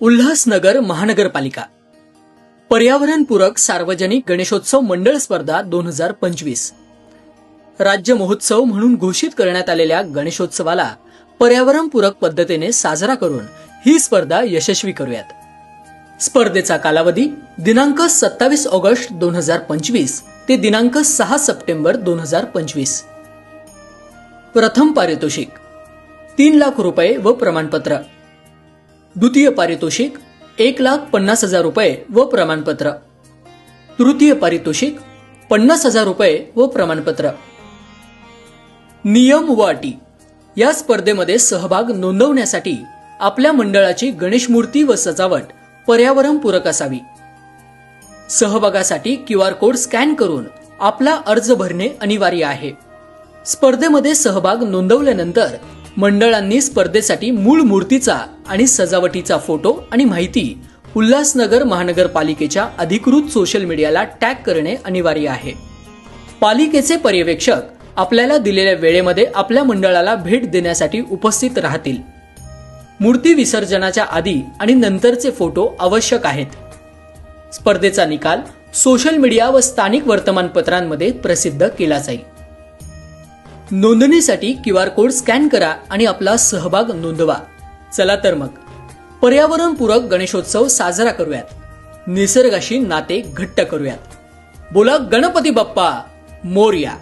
उल्हासनगर महानगरपालिका. पर्यावरणपूरक सार्वजनिक गणेशोत्सव मंडळ स्पर्धा दोन हजार पंचवीस. राज्य महोत्सव म्हणून घोषित करण्यात आलेल्या गणेशोत्सवाला पर्यावरणपूरक पद्धतीने साजरा करून ही स्पर्धा यशस्वी करूयात. स्पर्धेचा कालावधी दिनांक सत्तावीस ऑगस्ट दोन हजार पंचवीस ते दिनांक सहा सप्टेंबर दोन हजार पंचवीस. प्रथम पारितोषिक. तीन लाख रुपये व प्रमाणपत्र. द्वितीय पारितोषिक एक लाख पन्नास हजार रुपये व प्रमाणपत्र. तृतीय पारितोषिक पन्नास हजार रुपये व प्रमाणपत्र. नियम व अटी या स्पर्धेमध्ये सहभाग नोंदवण्यासाठी आपल्या मंडळाची गणेश मूर्ती व सजावट पर्यावरणपूरक असावी. सहभागासाठी क्यू आर कोड स्कॅन करून आपला अर्ज भरणे अनिवार्य आहे. स्पर्धेमध्ये सहभाग नोंदवल्यानंतर मंडळांनी स्पर्धेसाठी मूळ मूर्तीचा आणि सजावटीचा फोटो आणि माहिती उल्हासनगर महानगरपालिकेच्या अधिकृत सोशल मीडियाला टॅग करणे अनिवार्य आहे. पालिकेचे पर्यवेक्षक आपल्याला दिलेल्या वेळेमध्ये आपल्या मंडळाला भेट देण्यासाठी उपस्थित राहतील. मूर्ती विसर्जनाच्या आधी आणि नंतरचे फोटो आवश्यक आहेत. स्पर्धेचा निकाल सोशल मीडिया व स्थानिक वर्तमानपत्रांमध्ये प्रसिद्ध केला जाईल. नोंदणीसाठी क्यू आर कोड स्कॅन करा आणि आपला सहभाग नोंदवा. चला तर मग. पर्यावरणपूरक गणेशोत्सव साजरा करूयात. निसर्गाशी नाते घट्ट करूयात. बोला गणपती बाप्पा मोर्या.